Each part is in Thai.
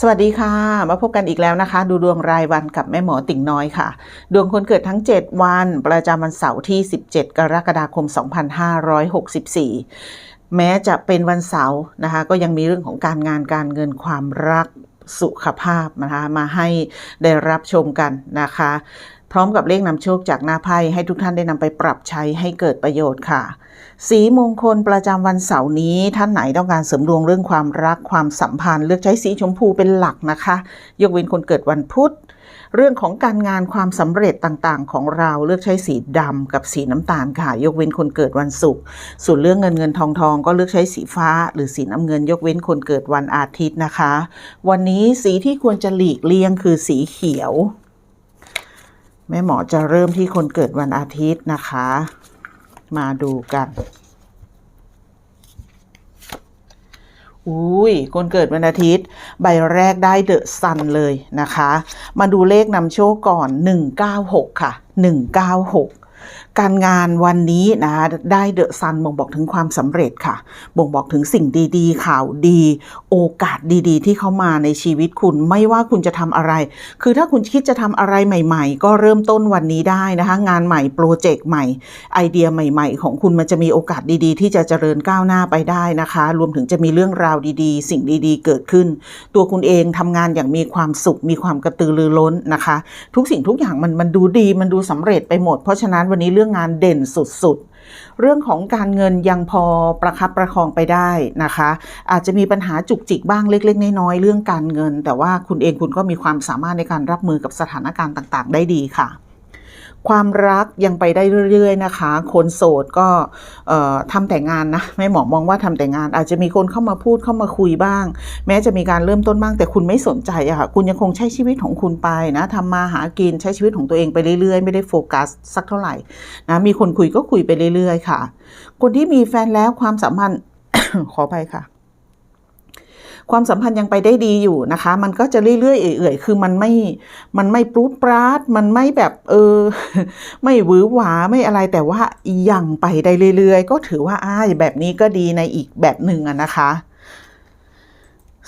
สวัสดีค่ะ มาพบกันอีกแล้วนะคะ ดูดวงรายวันกับแม่หมอติ่งน้อยค่ะ ดวงคนเกิดทั้ง 7 วัน ประจำวันเสาร์ที่ 17 กรกฎาคม 2564 แม้จะเป็นวันเสาร์นะคะ ก็ยังมีเรื่องของการงานการเงินความรักสุขภาพนะคะมาให้ได้รับชมกันนะคะ พร้อมกับเลขนำโชคจากหน้าไพ่ให้ทุกท่านได้นำไปปรับใช้ให้เกิดประโยชน์ค่ะ สีมงคลประจำวันเสาร์นี้ ท่านไหนต้องการเสริมดวงเรื่องความรักความสัมพันธ์ เลือกใช้สีชมพูเป็นหลักนะคะ ยกเว้นคนเกิดวันพุธเรื่องของการงานความสำเร็จต่างๆ ของเราเลือกใช้สีดำกับสีน้ำตาลค่ะ ยกเว้นคนเกิดวันศุกร์ส่วนเรื่องเงินเงินทองทองก็เลือกใช้สีฟ้า หรือสีน้ำเงิน ยกเว้นคนเกิดวันอาทิตย์นะคะ วันนี้สีที่ควรจะหลีกเลี่ยงคือสีเขียว แม่หมอจะเริ่มที่คนเกิดวันอาทิตย์นะคะ มาดูกันอุ้ยคนเกิดวันอาทิตย์ ใบแรกได้เดอะซันเลยนะคะ มาดูเลขนำโชคก่อน 196 ค่ะ 196 การงานวันนี้นะได้เดอะซันบ่งบอกถึงความสำเร็จค่ะ บ่งบอกถึงสิ่งดีๆ ข่าวดี โอกาสดีๆ ที่เข้ามาในชีวิตคุณไม่ว่าคุณจะทำอะไร คือถ้าคุณคิดจะทำอะไรใหม่ๆ ก็เริ่มต้นวันนี้ได้นะคะ งานใหม่โปรเจกต์ใหม่ ไอเดียใหม่ๆ ของคุณมันจะมีโอกาสดีๆ ที่จะเจริญก้าวหน้าไปได้นะคะ รวมถึงจะมีเรื่องราวดีๆ สิ่งดีๆ เกิดขึ้น ตัวคุณเองทำงานอย่างมีความสุขมีความกระตือรือร้นนะคะ ทุกสิ่งทุกอย่างมันมันดูดีมันดูสำเร็จไปหมด เพราะฉะนั้นวันนี้เรื่องงานเด่นสุดๆ เรื่องของการเงินยังพอประคับประคองไปได้นะคะ อาจจะมีปัญหาจุกจิกบ้างเล็ก ๆ น้อยๆเรื่องการเงิน แต่ว่าคุณเองคุณก็มีความสามารถในการรับมือกับสถานการณ์ต่างๆ ได้ดีค่ะ ความรักยังไปได้เรื่อยๆนะคะ คนโสดก็ทำแต่งานนะแม่หมอมองว่าทำแต่งาน อาจจะมีคนเข้ามาพูดเข้ามาคุยบ้าง แม้จะมีการเริ่มต้นบ้าง แต่คุณไม่สนใจอะค่ะคุณยังคงใช้ชีวิตของคุณไปนะทำมาหากินใช้ชีวิตของตัวเองไปเรื่อยๆ ไม่ได้โฟกัสสักเท่าไหร่นะมีคนคุยก็คุยไปเรื่อยๆ ค่ะ คนที่มีแฟนแล้วความสัมพันธ์ขอไปค่ะ ความสัมพันธ์ยังไปได้ดีอยู่นะคะ มันก็จะเรื่อยๆเอื่อยๆคือมันไม่มันไม่ปรุดปราดมันไม่แบบเออ ไม่หวือหวาไม่อะไรแต่ว่ายังไปได้เรื่อยๆ ก็ถือว่าอ้ายแบบนี้ก็ดีในอีกแบบหนึ่งอะนะคะ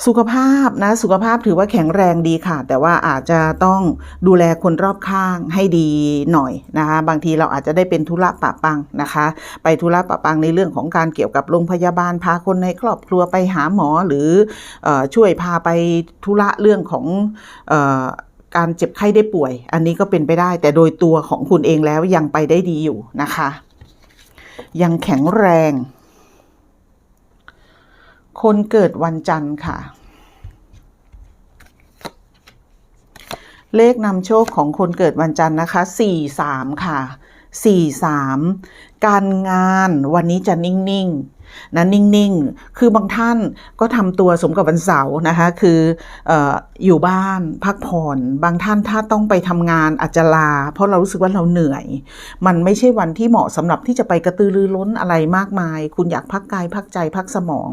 สุขภาพนะสุขภาพถือว่าแข็งแรงดีค่ะ แต่ว่าอาจจะต้องดูแลคนรอบข้างให้ดีหน่อยนะคะบางทีเราอาจจะได้เป็นธุระปะปังนะคะ ไปธุระปะปังในเรื่องของการเกี่ยวกับโรงพยาบาลพาคนในครอบครัวไปหาหมอหรืออช่วยพาไปธุระเรื่องของออการเจ็บไข้ได้ป่วย อันนี้ก็เป็นไปได้ แต่โดยตัวของคุณเองแล้วยังไปได้ดีอยู่นะคะ ยังแข็งแรง คนเกิดวันจันทร์ค่ะ เลขนำโชคของคนเกิดวันจันทร์นะคะ43ค่ะ43การงานวันนี้จะนิ่ง ๆ นะนิ่งๆ คือบางท่านก็ทำตัวสมกับวันเสาร์นะคะคือออยู่บ้านพักผ่อน บางท่านถ้าต้องไปทำงานอาจจะลา เพราะเรารู้สึกว่าเราเหนื่อย มันไม่ใช่วันที่เหมาะสำหรับที่จะไปกระตือรือร้นอะไรมากมาย คุณอยากพักกายพักใจพักสมอง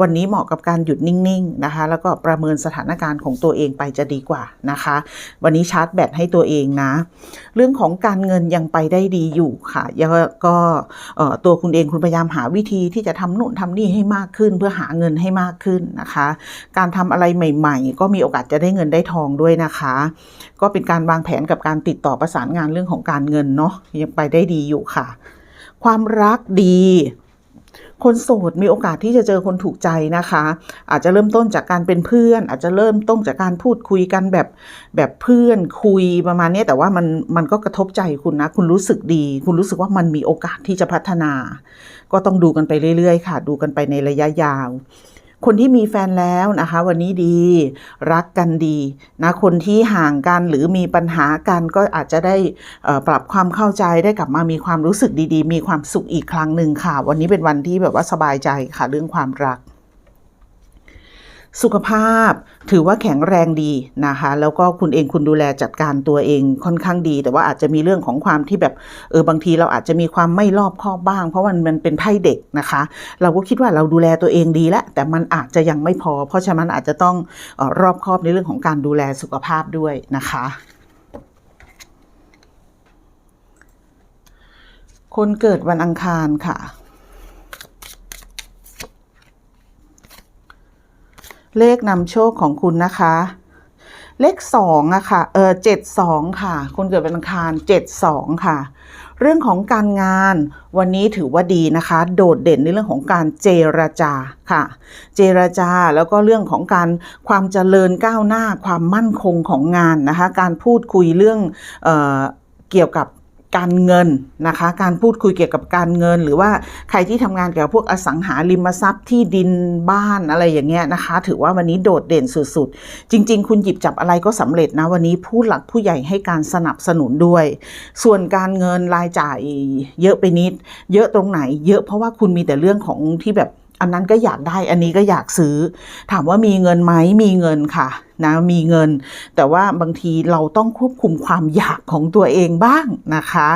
วันนี้เหมาะกับการหยุดนิ่งๆนะคะแล้วก็ประเมินสถานการณ์ของตัวเองไปจะดีกว่านะคะ วันนี้ชาร์จแบตให้ตัวเองนะ เรื่องของการเงินยังไปได้ดีอยู่ค่ะยังก็ตัวคุณเองคุณพยายามหาวิธีที่จะทำนู่นทำนี่ให้มากขึ้น เพื่อหาเงินให้มากขึ้นนะคะ การทำอะไรใหม่ ๆ ก็มีโอกาสจะได้เงินได้ทองด้วยนะคะ ก็เป็นการวางแผนกับการติดต่อประสานงานเรื่องของการเงินเนาะยังไปได้ดีอยู่ค่ะ ความรักดี คนโสดมีโอกาสที่จะเจอคนถูกใจนะคะ อาจจะเริ่มต้นจากการเป็นเพื่อน อาจจะเริ่มต้นจากการพูดคุยกันแบบแบบเพื่อนคุยประมาณนี้แต่ว่ามันมันก็กระทบใจคุณนะ คุณรู้สึกดี คุณรู้สึกว่ามันมีโอกาสที่จะพัฒนา ก็ต้องดูกันไปเรื่อยๆ ค่ะ ดูกันไปในระยะยาว คนที่มีแฟนแล้วนะคะ วันนี้ดี รักกันดีนะคนที่ห่างกันหรือมีปัญหากันก็อาจจะได้ปรับความเข้าใจได้กลับมามีความรู้สึกดีๆ มีความสุขอีกครั้งหนึ่งค่ะ วันนี้เป็นวันที่แบบว่าสบายใจค่ะเรื่องความรัก สุขภาพถือว่าแข็งแรงดีนะคะ แล้วก็คุณเองคุณดูแลจัดการตัวเองค่อนข้างดี แต่ว่าอาจจะมีเรื่องของความที่แบบเออบางทีเราอาจจะมีความไม่รอบคอบบ้าง เพราะมันมันเป็นไพ่เด็กนะคะ เราก็คิดว่าเราดูแลตัวเองดีแล้วแต่มันอาจจะยังไม่พอ เพราะฉะนั้นอาจจะต้องออรอบคอบในเรื่องของการดูแลสุขภาพด้วยนะคะคนเกิดวันอังคารค่ะ เลขนำโชคของคุณนะคะ เลขสองอะค่ะ เออเจ็ดสองค่ะ คนเกิดวันอังคารเจ็ดสองค่ะ เรื่องของการงานวันนี้ถือว่าดีนะคะ โดดเด่นในเรื่องของการเจรจาค่ะ เจรจาแล้วก็เรื่องของการความเจริญก้าวหน้าความมั่นคงของงานนะคะ การพูดคุยเรื่องเออเกี่ยวกับ การเงินนะคะ การพูดคุยเกี่ยวกับการเงิน หรือว่าใครที่ทำงานเกี่ยวกับพวกอสังหาริมทรัพย์ที่ดินบ้านอะไรอย่างเงี้ยนะคะ ถือว่าวันนี้โดดเด่นสุดๆ จริง ๆ คุณหยิบจับอะไรก็สำเร็จนะวันนี้ผู้หลักผู้ใหญ่ให้การสนับสนุนด้วย ส่วนการเงินรายจ่ายเยอะไปนิด เยอะตรงไหน เยอะเพราะว่าคุณมีแต่เรื่องของที่แบบ อันนั้นก็อยากได้ อันนี้ก็อยากซื้อ ถามว่ามีเงินไหมมีเงินค่ะนะมีเงิน แต่ว่าบางทีเราต้องควบคุมความอยากของตัวเองบ้างนะคะ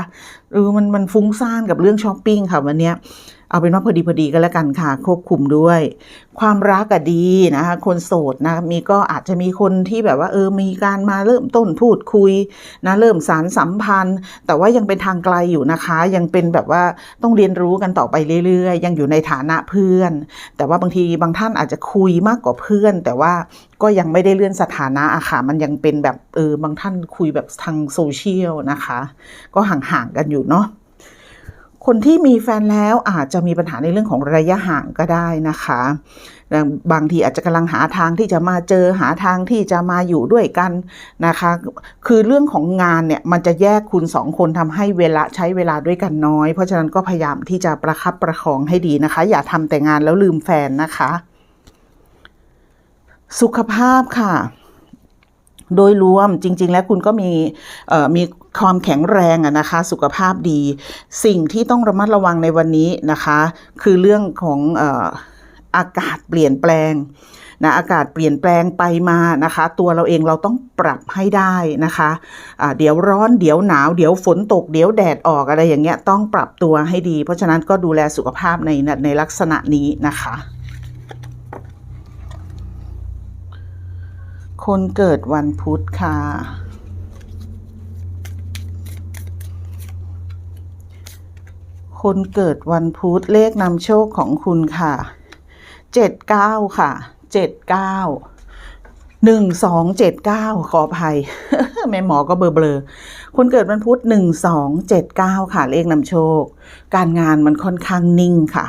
เออมันมันฟุ้งซ่านกับเรื่องช้อปปิ้งค่ะวันเนี้ย เอาเป็นว่าพอดีพอดีก็แล้วกันค่ะควบคุมด้วย ความรักก็ดีนะคะคนโสดนะมีก็อาจจะมีคนที่แบบว่าเออมีการมาเริ่มต้นพูดคุยนะเริ่มสารสัมพันธ์ แต่ว่ายังเป็นทางไกลอยู่นะคะ ยังเป็นแบบว่าต้องเรียนรู้กันต่อไปเรื่อยๆ ยังอยู่ในฐานะเพื่อน แต่ว่าบางทีบางท่านอาจจะคุยมากกว่าเพื่อน แต่ว่าก็ยังไม่ได้เลื่อนสถานะอะค่ะมันยังเป็นแบบเออบางท่านคุยแบบทางโซเชียลนะคะ ก็ห่างๆกันอยู่เนาะ คนที่มีแฟนแล้วอาจจะมีปัญหาในเรื่องของระยะห่างก็ได้นะคะ บางทีอาจจะกำลังหาทางที่จะมาเจอหาทางที่จะมาอยู่ด้วยกันนะคะ คือเรื่องของงานเนี่ยมันจะแยกคุณสองคนทำให้เวลาใช้เวลาด้วยกันน้อย เพราะฉะนั้นก็พยายามที่จะประคับประคองให้ดีนะคะ อย่าทำแต่งานแล้วลืมแฟนนะคะ สุขภาพค่ะ โดยรวมจริง ๆ แล้วคุณก็มีมีความแข็งแรงอะนะคะ สุขภาพดี สิ่งที่ต้องระมัดระวังในวันนี้นะคะ คือเรื่องของอออากาศเปลี่ยนแปลงนะอากาศเปลี่ยนแปลงไปมานะคะ ตัวเราเองเราต้องปรับให้ได้นะคะะเดี๋ยวร้อนเดี๋ยวหนาว เดี๋ยวฝนตก เดี๋ยวแดดออกอะไรอย่างเงี้ยต้องปรับตัวให้ดี เพราะฉะนั้นก็ดูแลสุขภาพในในลักษณะนี้นะคะ คนเกิดวันพุธค่ะ คนเกิดวันพุธเลขนำโชคของคุณค่ะเจ็ดเก้าค่ะเจ็ดเก้าหนึ่งสองเจ็ดเก้าขออภัย แม่หมอก็เบลอเบลอ คนเกิดวันพุธหนึ่งสองเจ็ดเก้าค่ะ เลขนำโชค การงานมันค่อนข้างนิ่งค่ะ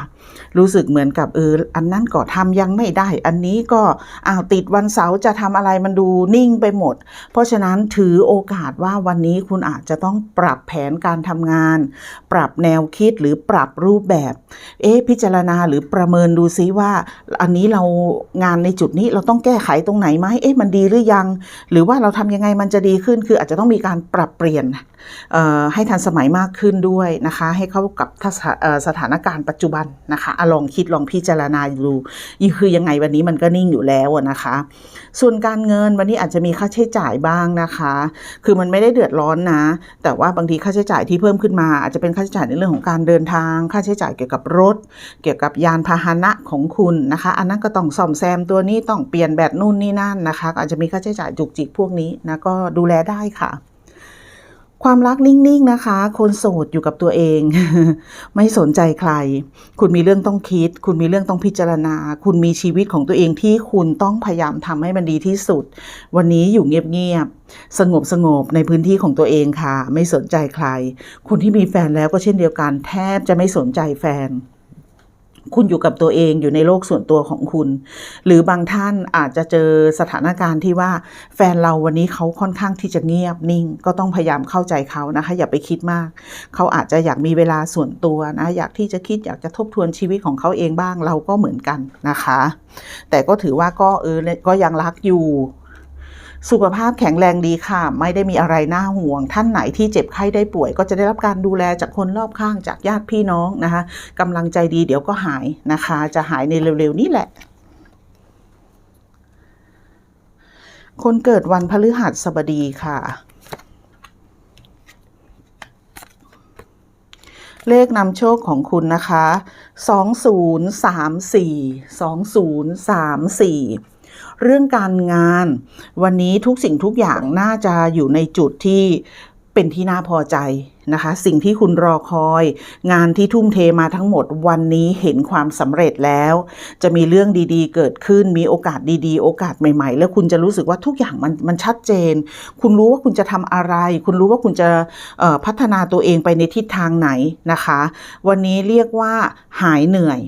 รู้สึกเหมือนกับเอออันนั้นก็ทำยังไม่ได้ อันนี้ก็อ้าวติดวันเสาร์จะทำอะไรมันดูนิ่งไปหมด เพราะฉะนั้นถือโอกาสว่าวันนี้คุณอาจจะต้องปรับแผนการทำงาน ปรับแนวคิดหรือปรับรูปแบบ เอ๊ะพิจารณาหรือประเมินดูซิว่า อันนี้เรางานในจุดนี้เราต้องแก้ไขตรงไหนไหมเอ๊ะมันดีหรือยัง หรือว่าเราทำยังไงมันจะดีขึ้นคืออาจจะต้องมีการปรับเปลี่ยนเอ่อให้ทันสมัยมากขึ้นด้วยนะคะ ให้เข้ากับสถานการณ์ปัจจุบันนะคะอลองคิดลองพิจารณาดูอีคือยังไงวันนี้มันก็นิ่งอยู่แล้วนะคะ ส่วนการเงินวันนี้อาจจะมีค่าใช้จ่ายบ้างนะคะ คือมันไม่ได้เดือดร้อนนะ แต่ว่าบางทีค่าใช้จ่ายที่เพิ่มขึ้นมา อาจจะเป็นค่าใช้จ่ายในเรื่องของการเดินทาง ค่าใช้จ่ายเกี่ยวกับรถ เกี่ยวกับยานพาหนะของคุณนะคะ อันนั้นก็ต้องซ่อมแซมตัวนี้ต้องเปลี่ยนแบตนู่นนี่นั่นนะคะ อาจจะมีค่าใช้จ่ายจุกจิกพวกนี้นะก็ดูแลได้ค่ะ ความรักนิ่งๆนะคะ คนโสดอยู่กับตัวเอง ไม่สนใจใคร คุณมีเรื่องต้องคิด คุณมีเรื่องต้องพิจารณา คุณมีชีวิตของตัวเองที่คุณต้องพยายามทำให้มันดีที่สุด วันนี้อยู่เงียบๆสงบสงบๆในพื้นที่ของตัวเองค่ะ ไม่สนใจใคร คุณที่มีแฟนแล้วก็เช่นเดียวกัน แทบจะไม่สนใจแฟน คุณอยู่กับตัวเองอยู่ในโลกส่วนตัวของคุณ หรือบางท่านอาจจะเจอสถานการณ์ที่ว่าแฟนเราวันนี้เขาค่อนข้างที่จะเงียบนิ่ง ก็ต้องพยายามเข้าใจเขานะคะ อย่าไปคิดมาก เขาอาจจะอยากมีเวลาส่วนตัวนะอยากที่จะคิดอยากจะทบทวนชีวิตของเขาเองบ้างเราก็เหมือนกันนะคะ แต่ก็ถือว่าก็เออก็ยังรักอยู่ สุขภาพแข็งแรงดีค่ะ ไม่ได้มีอะไรน่าห่วง ท่านไหนที่เจ็บไข้ได้ป่วย ก็จะได้รับการดูแลจากคนรอบข้างจากญาติพี่น้องนะคะกำลังใจดีเดี๋ยวก็หายนะคะ จะหายในเร็วๆนี้แหละคนเกิดวันพฤหัสบดีค่ะ เลขนำโชคของคุณนะคะ 2034 2034 เรื่องการงาน วันนี้ทุกสิ่งทุกอย่างน่าจะอยู่ในจุดที่เป็นที่น่าพอใจนะคะ สิ่งที่คุณรอคอย งานที่ทุ่มเทมาทั้งหมดวันนี้เห็นความสำเร็จแล้ว จะมีเรื่องดีๆ เกิดขึ้นมีโอกาสดีๆ โอกาสใหม่ ๆ แล้วคุณจะรู้สึกว่าทุกอย่างมันมันชัดเจน คุณรู้ว่าคุณจะทำอะไร คุณรู้ว่าคุณจะพัฒนาตัวเองไปในทิศทางไหนนะคะ วันนี้เรียกว่าหายเหนื่อย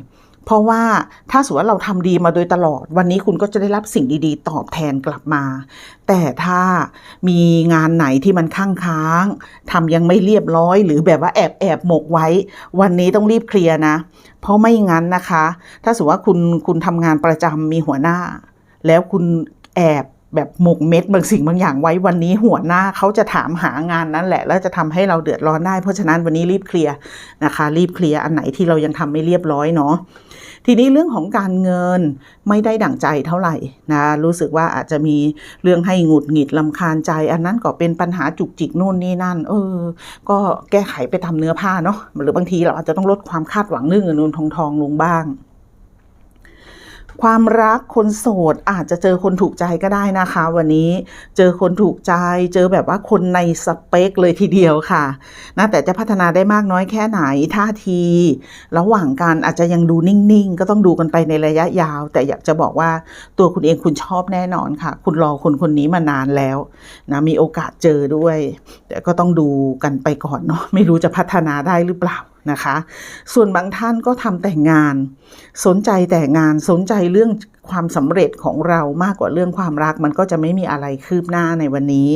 เพราะว่าถ้าสมมติว่าเราทำดีมาโดยตลอด วันนี้คุณก็จะได้รับสิ่งดีๆ ตอบแทนกลับมา แต่ถ้ามีงานไหนที่มันค้างค้างทำยังไม่เรียบร้อย หรือแบบว่าแอบแอบหมกไว้ วันนี้ต้องรีบเคลียร์นะ เพราะไม่งั้นนะคะ ถ้าสมมติว่าคุณคุณทำงานประจำมีหัวหน้า แล้วคุณแอบแบบหมกเม็ดบางสิ่งบางอย่างไว้วันนี้หัวหน้าเขาจะถามหางานนั้นแหละ แล้วจะทำให้เราเดือดร้อนได้เพราะฉะนั้นวันนี้รีบเคลียร์นะคะ รีบเคลียร์อันไหนที่เรายังทำไม่เรียบร้อยเนาะ ทีนี้เรื่องของการเงินไม่ได้ดั่งใจเท่าไหร่นะรู้สึกว่าอาจจะมีเรื่องให้หงุดหงิดลำคาญใจ อันนั้นก็เป็นปัญหาจุกจิกนู่นนี่นั่น เออ ก็แก้ไขไปทำเนื้อผ้าเนาะหรือบางทีเราอาจจะต้องลดความคาดหวังเรื่องเงินเงินทองทองลงบ้าง ความรักคนโสดอาจจะเจอคนถูกใจก็ได้นะคะ วันนี้เจอคนถูกใจ เจอแบบว่าคนในสเปคเลยทีเดียวค่ะนะแต่จะพัฒนาได้มากน้อยแค่ไหนท่าที ระหว่างกันอาจจะยังดูนิ่งๆ ก็ต้องดูกันไปในระยะยาว แต่อยากจะบอกว่าตัวคุณเองคุณชอบแน่นอนค่ะ คุณรอคนคนนี้มานานแล้วนะมีโอกาสเจอด้วย แต่ก็ต้องดูกันไปก่อนเนาะไม่รู้จะพัฒนาได้หรือเปล่า นะคะ ส่วนบางท่านก็ทำแต่งาน สนใจแต่งานสนใจเรื่อง ความสำเร็จของเรามากกว่าเรื่องความรัก มันก็จะไม่มีอะไรคืบหน้าในวันนี้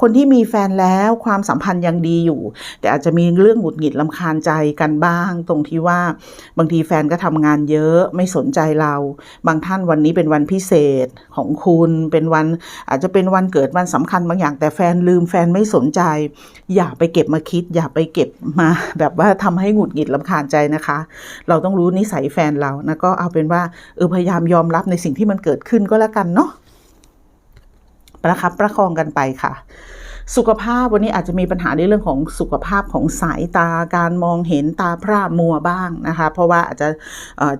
คนที่มีแฟนแล้วความสัมพันธ์ยังดีอยู่ แต่อาจจะมีเรื่องหงุดหงิดลำคาญใจกันบ้าง ตรงที่ว่าบางทีแฟนก็ทำงานเยอะไม่สนใจเรา บางท่านวันนี้เป็นวันพิเศษของคุณเป็นวันอาจจะเป็นวันเกิดวันสำคัญบางอย่างแต่แฟนลืมแฟนไม่สนใจ อย่าไปเก็บมาคิด อย่าไปเก็บมา แบบว่าทำให้หงุดหงิดลำคาญใจนะคะ เราต้องรู้นิสัยแฟนเรานะก็เอาเป็นว่าเออพยายามยอมรับในสิ่งที่มันเกิดขึ้นก็แล้วกันเนาะประคับประคองกันไปค่ะ สุขภาพวันนี้อาจจะมีปัญหาในเรื่องของสุขภาพของสายตาการมองเห็นตาพร่ามัวบ้างนะคะ เพราะว่าอาจจะ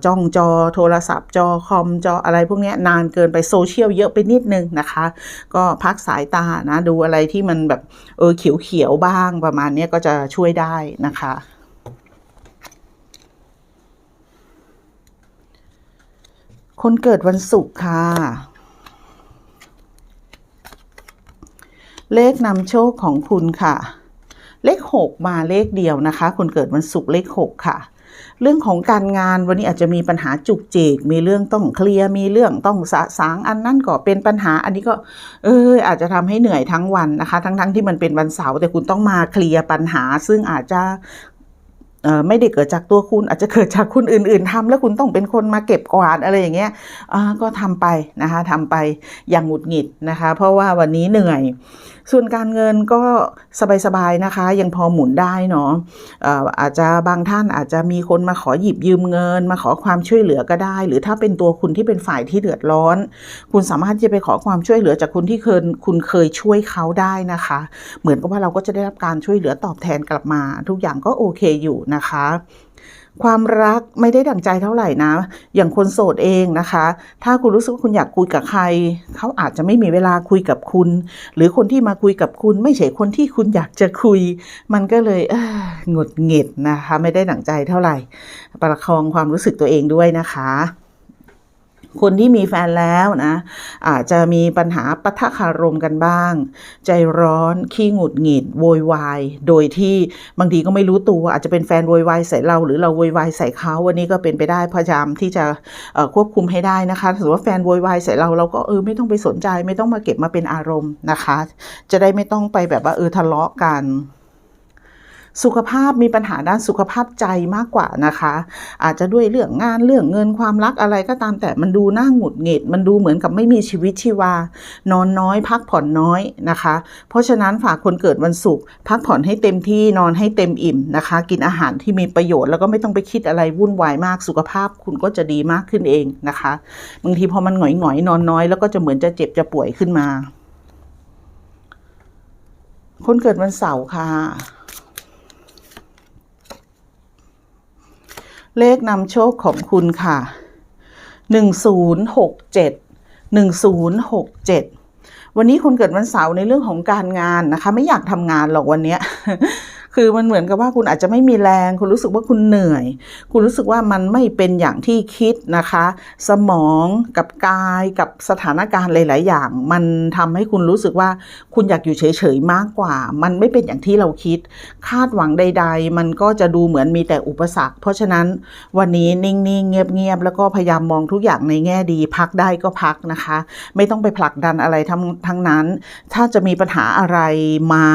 จ้องจอโทรศัพท์ จอคอมจออะไรพวกนี้นานเกินไปโซเชียลเยอะไปนิดนึงนะคะ ก็พักสายตานะดูอะไรที่มันแบบเออเขียวๆบ้างประมาณนี้ก็จะช่วยได้นะคะ คนเกิดวันศุกร์ค่ะ เลขนำโชคของคุณค่ะ เลขหกมาเลขเดียวนะคะ คนเกิดวันศุกร์เลขหกค่ะ เรื่องของการงานวันนี้อาจจะมีปัญหาจุกจิกมีเรื่องต้องเคลียร์มีเรื่องต้องสะสางอันนั่นก็เป็นปัญหา อันนี้ก็ เอออาจจะทำให้เหนื่อยทั้งวันนะคะ ทั้งๆที่มันเป็นวันเสาร์แต่คุณต้องมาเคลียร์ปัญหา ซึ่งอาจจะ ไม่ได้เกิดจากตัวคุณอาจจะเกิดจากคุณอื่น ๆทำแล้วคุณต้องเป็นคนมาเก็บกวาดอะไรอย่างเงี้ยก็ทำไปนะคะทำไปอย่างหงุดหงิดนะคะ เพราะว่าวันนี้เหนื่อย ส่วนการเงินก็สบาย ๆ นะคะ ยังพอหมุนได้เนาะอาจจะบางท่านอาจจะมีคนมาขอหยิบยืมเงิน มาขอความช่วยเหลือก็ได้ หรือถ้าเป็นตัวคุณที่เป็นฝ่ายที่เดือดร้อน คุณสามารถจะไปขอความช่วยเหลือจากคนที่เคยคุณเคยช่วยเขาได้นะคะ เหมือนกับว่าเราก็จะได้รับการช่วยเหลือตอบแทนกลับมา ทุกอย่างก็โอเคอยู่นะคะ ความรักไม่ได้ดั่งใจเท่าไหร่นะ อย่างคนโสดเองนะคะ ถ้าคุณรู้สึกว่าคุณอยากคุยกับใคร เขาอาจจะไม่มีเวลาคุยกับคุณ หรือคนที่มาคุยกับคุณ ไม่ใช่คนที่คุณอยากจะคุย มันก็เลยเหงุดหงิดนะคะ ไม่ได้ดั่งใจเท่าไหร่ ประคองความรู้สึกตัวเองด้วยนะคะ คนที่มีแฟนแล้วนะอาจจะมีปัญหาปะทะคารมกันบ้าง ใจร้อนขี้หงุดหงิดโวยวายโดยที่บางทีก็ไม่รู้ตัว อาจจะเป็นแฟนโวยวายใส่เรา หรือเราโวยวายใส่เขาวันนี้ก็เป็นไปได้พยายามที่จะควบคุมให้ได้นะคะถือว่าแฟนโวยวายใส่เราเราก็เออไม่ต้องไปสนใจ ไม่ต้องมาเก็บมาเป็นอารมณ์นะคะ จะได้ไม่ต้องไปแบบว่าเออทะเลาะกัน สุขภาพมีปัญหาด้านสุขภาพใจมากกว่านะคะ อาจจะด้วยเรื่องงานเรื่องเงินความรักอะไรก็ตามแต่มันดูน่าหงุดหงิด มันดูเหมือนกับไม่มีชีวิตชีวา นอนน้อย พักผ่อนน้อยนะคะ เพราะฉะนั้นฝากคนเกิดวันศุกร์พักผ่อนให้เต็มที่นอนให้เต็มอิ่มนะคะ กินอาหารที่มีประโยชน์แล้วก็ไม่ต้องไปคิดอะไรวุ่นวายมากสุขภาพคุณก็จะดีมากขึ้นเองนะคะบางทีพอมันหงอยหงอยๆนอนน้อยแล้วก็จะเหมือนจะเจ็บจะป่วยขึ้นมา คนเกิดวันเสาร์ค่ะ เลขนำโชคของคุณค่ะหนึ่งศูนย์หกเจ็ดหนึ่งศูนย์หกเจ็ดวันนี้คนเกิดวันเสาร์ในเรื่องของการงานนะคะ ไม่อยากทำงานหรอกวันนี้ คือมันเหมือนกับว่าคุณอาจจะไม่มีแรง คุณรู้สึกว่าคุณเหนื่อย คุณรู้สึกว่ามันไม่เป็นอย่างที่คิดนะคะ สมองกับกายกับสถานการณ์หลาย ๆ อย่าง มันทำให้คุณรู้สึกว่าคุณอยากอยู่เฉย ๆ มากกว่า มันไม่เป็นอย่างที่เราคิด คาดหวังใด ๆ มันก็จะดูเหมือนมีแต่อุปสรรค เพราะฉะนั้นวันนี้นิ่ง ๆ เงียบ ๆ แล้วก็พยายามมองทุกอย่างในแง่ดีพักได้ก็พักนะคะ ไม่ต้องไปผลักดันอะไรทั้งทั้งนั้น ถ้าจะมีปัญหาอะไรมา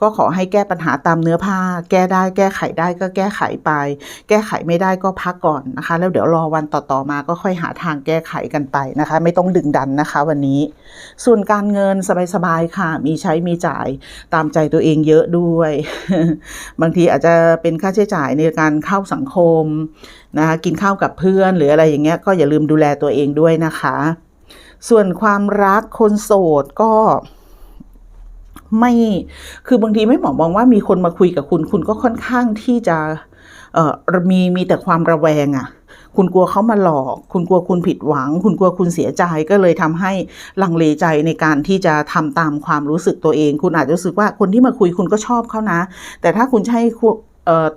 ก็ขอให้แก้ปัญหาตามเนื้อื้อผ้า แก้ได้แก้ไขได้ก็แก้ไขไป แก้ไขไม่ได้ก็พักก่อนนะคะ แล้วเดี๋ยวรอวันต่อๆมาก็ค่อยหาทางแก้ไขกันไปนะคะ ไม่ต้องดึงดันนะคะ วันนี้ ส่วนการเงินสบายๆค่ะ มีใช้มีจ่ายตามใจตัวเองเยอะด้วย บางทีอาจจะเป็นค่าใช้จ่ายในการเข้าสังคมนะคะกินข้าวกับเพื่อนหรืออะไรอย่างเงี้ยก็อย่าลืมดูแลตัวเองด้วยนะคะ ส่วนความรักคนโสดก็ ไม่คือบางทีไม่หมอมองว่ามีคนมาคุยกับคุณ คุณก็ค่อนข้างที่จะเอ่อมีมีแต่ความระแวงอะ่ะคุณกลัวเขามาหลอก คุณกลัวคุณผิดหวัง คุณกลัวคุณเสียใจก็เลยทำให้ลังเลใจในการที่จะทำตามความรู้สึกตัวเอง คุณอาจจะรู้สึกว่าคนที่มาคุยคุณก็ชอบเขานะ แต่ถ้าคุณใช่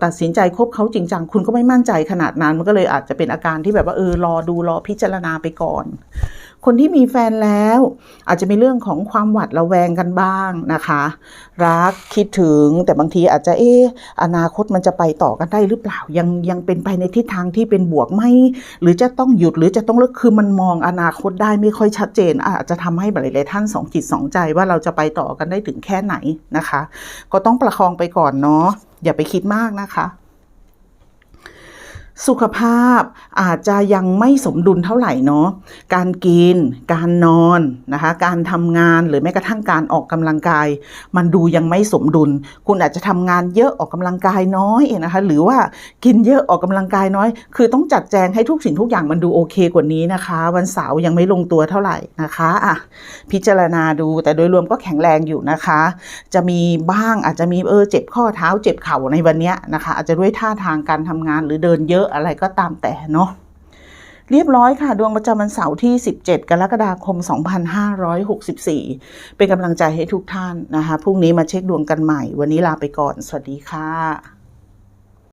ตัดสินใจคบเขาจริงจังคุณก็ไม่มั่นใจขนาดนั้น มันก็เลยอาจจะเป็นอาการที่แบบว่าเออรอดูรอพิจารณาไปก่อน คนที่มีแฟนแล้ว อาจจะมีเรื่องของความหวาดระแวงกันบ้างนะคะ รักคิดถึงแต่บางทีอาจจะเอออนาคตมันจะไปต่อกันได้หรือเปล่ายังยังเป็นไปในทิศทางที่เป็นบวกไหมหรือจะต้องหยุดหรือจะต้องเลิกคือมันมองอนาคตได้ไม่ค่อยชัดเจน อาจจะทำให้หลายๆท่านสองจิตสองใจว่าเราจะไปต่อกันได้ถึงแค่ไหนนะคะ ก็ต้องประคองไปก่อนเนาะอย่าไปคิดมากนะคะ สุขภาพอาจจะยังไม่สมดุลเท่าไหร่เนาะ การกิน การนอนนะคะ การทำงานหรือแม้กระทั่งการออกกำลังกาย มันดูยังไม่สมดุล คุณอาจจะทำงานเยอะออกกำลังกายน้อยนะคะ หรือว่ากินเยอะออกกำลังกายน้อย คือต้องจัดแจงให้ทุกสิ่งทุกอย่างมันดูโอเคกว่านี้นะคะ วันเสาร์ยังไม่ลงตัวเท่าไหร่นะคะอะพิจารณาดูแต่โดยรวมก็แข็งแรงอยู่นะคะ จะมีบ้างอาจจะมีเออเจ็บข้อเท้าเจ็บเข่าในวันเนี้ยนะคะ อาจจะด้วยท่าทางการทำงานหรือเดินเยอะอะอะไรก็ตามแต่เนาะเรียบร้อยค่ะ ดวงประจำวันเสาร์ที่ 17 กรกฎาคม 2564 เป็นกำลังใจให้ทุกท่านนะคะพรุ่งนี้มาเช็คดวงกันใหม่ วันนี้ลาไปก่อน สวัสดีค่ะ